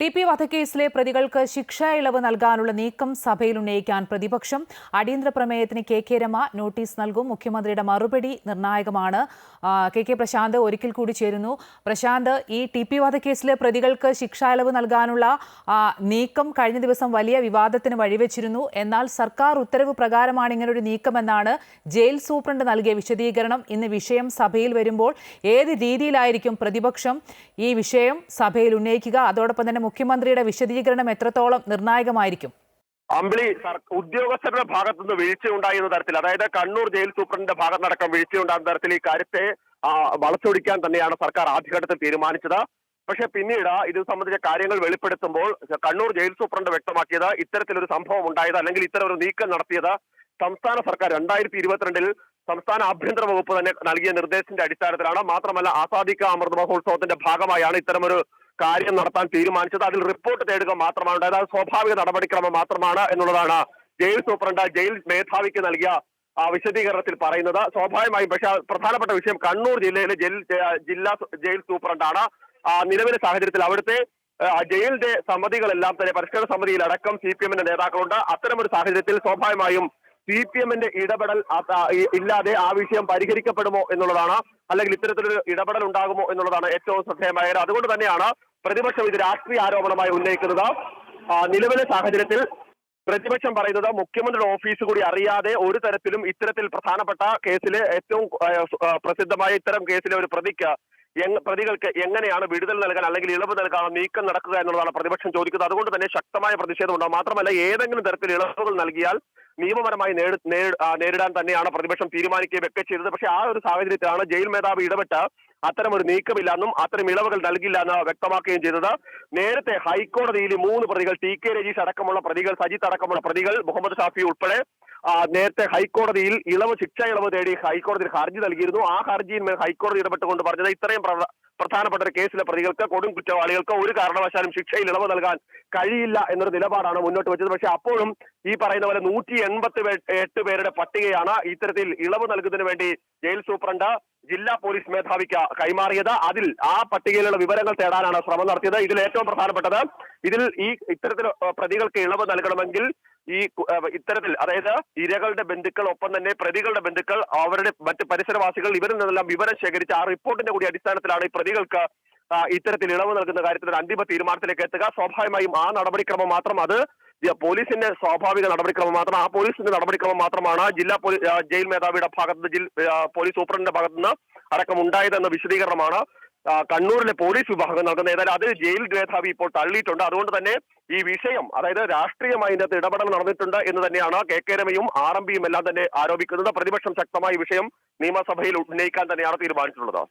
T P വധക്കേസിലെ പ്രതികൾക്ക് ശിക്ഷാ ഇളവ് നൽകാനുള്ള നീക്കം സഭയിൽ ഉന്നയിക്കാൻ പ്രതിപക്ഷം അടിയന്തര പ്രമേയത്തിന് കെ കെ രമ നോട്ടീസ് നൽകും. മുഖ്യമന്ത്രിയുടെ മറുപടി നിർണായകമാണ്. കെ കെ പ്രശാന്ത് ഒരിക്കൽ കൂടി ചേരുന്നു. പ്രശാന്ത് ഈ ടി പി വധക്കേസിലെ പ്രതികൾക്ക് ശിക്ഷാ ഇളവ് നൽകാനുള്ള നീക്കം കഴിഞ്ഞ ദിവസം വലിയ വിവാദത്തിന് വഴിവെച്ചിരുന്നു. എന്നാൽ സർക്കാർ ഉത്തരവ് പ്രകാരമാണ് ഇങ്ങനൊരു നീക്കമെന്നാണ് ജയിൽ സൂപ്രണ്ട് നൽകിയ വിശദീകരണം. ഇന്ന് വിഷയം സഭയിൽ വരുമ്പോൾ ഏത് രീതിയിലായിരിക്കും പ്രതിപക്ഷം ഈ വിഷയം സഭയിൽ ഉന്നയിക്കുക? അതോടൊപ്പം തന്നെ മുഖ്യമന്ത്രിയുടെ വിശദീകരണം എത്രത്തോളം നിർണായകമായിരിക്കും? അമ്പിളി ഉദ്യോഗസ്ഥരുടെ ഭാഗത്തു നിന്ന് വീഴ്ചയുണ്ടായി എന്ന തരത്തിൽ അതായത് കണ്ണൂർ ജയിൽ സൂപ്രണ്ടിന്റെ ഭാഗത്തടക്കം വീഴ്ചയുണ്ടാകുന്ന തരത്തിൽ ഈ കാര്യത്തെ വളച്ചൊടിക്കാൻ തന്നെയാണ് സർക്കാർ ആദ്യഘട്ടത്തിൽ തീരുമാനിച്ചത്. പക്ഷെ പിന്നീട് ഇത് സംബന്ധിച്ച കാര്യങ്ങൾ വെളിപ്പെടുത്തുമ്പോൾ കണ്ണൂർ ജയിൽ സൂപ്രണ്ട് വ്യക്തമാക്കിയത് ഇത്തരത്തിലൊരു സംഭവം ഉണ്ടായത് അല്ലെങ്കിൽ ഇത്തരം ഒരു നീക്കം നടത്തിയത് സംസ്ഥാന സർക്കാർ. രണ്ടായിരത്തി ഇരുപത്തിരണ്ടിൽ സംസ്ഥാന ആഭ്യന്തര വകുപ്പ് തന്നെ നൽകിയ നിർദ്ദേശത്തിന്റെ അടിസ്ഥാനത്തിലാണ്. മാത്രമല്ല ആസാദിക്ക അമൃത മഹോത്സവത്തിന്റെ ഭാഗമായാണ് ഇത്തരമൊരു കാര്യം നടത്താൻ തീരുമാനിച്ചത് അതിൽ റിപ്പോർട്ട് തേടുക മാത്രമാണ്. ഉണ്ടായത് അത് സ്വാഭാവിക നടപടിക്രമം മാത്രമാണ് എന്നുള്ളതാണ് ജയിൽ സൂപ്രണ്ട് ജയിൽ മേധാവിക്ക് നൽകിയ വിശദീകരണത്തിൽ പറയുന്നത്. സ്വാഭാവികമായും പക്ഷേ പ്രധാനപ്പെട്ട വിഷയം കണ്ണൂർ ജില്ലയിലെ ജയിൽ ജില്ലാ ജയിൽ സൂപ്രണ്ടാണ്. നിലവിലെ സാഹചര്യത്തിൽ അവിടുത്തെ ജയിലിന്റെ സമിതികളെല്ലാം തന്നെ പരിഷ്കരണ സമിതിയിൽ അടക്കം സി പി എമ്മിന്റെ നേതാക്കളുണ്ട്. അത്തരമൊരു സാഹചര്യത്തിൽ സ്വാഭാവികമായും സി പി എമ്മിന്റെ ഇടപെടൽ ഇല്ലാതെ ആ വിഷയം പരിഹരിക്കപ്പെടുമോ എന്നുള്ളതാണ് അല്ലെങ്കിൽ ഇത്തരത്തിലൊരു ഇടപെടൽ ഉണ്ടാകുമോ എന്നുള്ളതാണ് ഏറ്റവും ശ്രദ്ധേയമായത്. അതുകൊണ്ട് തന്നെയാണ് പ്രതിപക്ഷം ഇത് രാഷ്ട്രീയ ആരോപണമായി ഉന്നയിക്കുന്നത്. നിലവിലെ സാഹചര്യത്തിൽ പ്രതിപക്ഷം പറയുന്നത് മുഖ്യമന്ത്രിയുടെ ഓഫീസ് കൂടി അറിയാതെ ഒരു തരത്തിലും ഇത്തരത്തിൽ പ്രധാനപ്പെട്ട കേസിൽ ഏറ്റവും പ്രസിദ്ധമായ ഇത്തരം കേസിലെ ഒരു പ്രതിക്ക് പ്രതികൾക്ക് എങ്ങനെയാണ് വിടുതൽ നൽകാൻ അല്ലെങ്കിൽ ഇളവ് നൽകാൻ നീക്കം നടക്കുക എന്നുള്ളതാണ് പ്രതിപക്ഷം ചോദിക്കുന്നത്. അതുകൊണ്ട് തന്നെ ശക്തമായ പ്രതിഷേധം ഉണ്ടാവും മാത്രമല്ല ഏതെങ്കിലും തരത്തിൽ ഇളവുകൾ നൽകിയാൽ നിയമപരമായി നേരിടാൻ തന്നെയാണ് പ്രതിപക്ഷം തീരുമാനിക്കുകയും ഒക്കെ ചെയ്തത്. പക്ഷേ ആ ഒരു സാഹചര്യത്തിലാണ് ജയിൽ മേധാവി ഇടപെട്ട് അത്തരം ഒരു നീക്കമില്ലെന്നും അത്തരം ഇളവുകൾ നൽകില്ല എന്ന് വ്യക്തമാക്കുകയും ചെയ്തത്. നേരത്തെ ഹൈക്കോടതിയിൽ മൂന്ന് പ്രതികൾ ടി കെ രജീഷ് അടക്കമുള്ള പ്രതികൾ സജിത്ത് അടക്കമുള്ള പ്രതികൾ മുഹമ്മദ് ഷാഫി ഉൾപ്പെടെ നേരത്തെ ഹൈക്കോടതിയിൽ ഇളവ് ശിക്ഷ ഇളവ് തേടി ഹൈക്കോടതിയിൽ ഹർജി നൽകിയിരുന്നു. ആ ഹർജിയിന്മേൽ ഹൈക്കോടതി ഇടപെട്ടുകൊണ്ട് പറഞ്ഞത് ഇത്രയും പ്രധാനപ്പെട്ട ഒരു കേസിലെ പ്രതികൾക്ക് കൊടും കുറ്റവാളികൾക്ക് ഒരു കാരണവശാലും ശിക്ഷയിൽ ഇളവ് നൽകാൻ കഴിയില്ല എന്നൊരു നിലപാടാണ് മുന്നോട്ട് വെച്ചത്. പക്ഷേ അപ്പോഴും ഈ പറയുന്ന പോലെ നൂറ്റി എൺപത്തി എട്ട് പേരുടെ പട്ടികയാണ് ഇത്തരത്തിൽ ഇളവ് നൽകുന്നതിന് വേണ്ടി ജയിൽ സൂപ്രണ്ട് ജില്ലാ പോലീസ് മേധാവിക്ക് കൈമാറിയത്. അതിൽ ആ പട്ടികയിലുള്ള വിവരങ്ങൾ തേടാനാണ് ശ്രമം നടത്തിയത്. ഇതിൽ ഏറ്റവും പ്രധാനപ്പെട്ടത് ഇതിൽ ഈ ഇത്തരത്തിൽ പ്രതികൾക്ക് ഇളവ് നൽകണമെങ്കിൽ ഈ ഇത്തരത്തിൽ അതായത് ഇരകളുടെ ബന്ധുക്കൾ ഒപ്പം തന്നെ പ്രതികളുടെ ബന്ധുക്കൾ അവരുടെ മറ്റ് പരിസരവാസികൾ ഇവരിൽ നിന്നെല്ലാം വിവരം ശേഖരിച്ച ആ റിപ്പോർട്ടിന്റെ കൂടി അടിസ്ഥാനത്തിലാണ് ഈ പ്രതികൾക്ക് ഇത്തരത്തിൽ ഇളവ് നൽകുന്ന കാര്യത്തിൽ അന്തിമ തീരുമാനത്തിലേക്ക് എത്തുക. സ്വാഭാവികമായും ആ നടപടിക്രമം മാത്രം അത് പോലീസിന്റെ സ്വാഭാവിക നടപടിക്രമം മാത്രം ആ പോലീസിന്റെ നടപടിക്രമം മാത്രമാണ് ജില്ലാ ജയിൽ മേധാവിയുടെ ഭാഗത്ത് ജില്ല പോലീസ് സൂപ്രണ്ടിന്റെ ഭാഗത്തുനിന്ന് അടക്കം ഉണ്ടായതെന്ന വിശദീകരണമാണ് കണ്ണൂരിലെ പോലീസ് വിഭാഗം നൽകുന്നത്. ഏതായാലും അത് ജയിൽ മേധാവി ഇപ്പോൾ തള്ളിയിട്ടുണ്ട്. അതുകൊണ്ട് തന്നെ ഈ വിഷയം അതായത് രാഷ്ട്രീയമായി ഇതിനകത്ത് ഇടപെടൽ നടന്നിട്ടുണ്ട് എന്ന് തന്നെയാണ് കെ കെ രമയും ആർ എം പിയും എല്ലാം തന്നെ ആരോപിക്കുന്നത്. പ്രതിപക്ഷം ശക്തമായ വിഷയം നിയമസഭയിൽ ഉന്നയിക്കാൻ തന്നെയാണ് തീരുമാനിച്ചിട്ടുള്ളത്.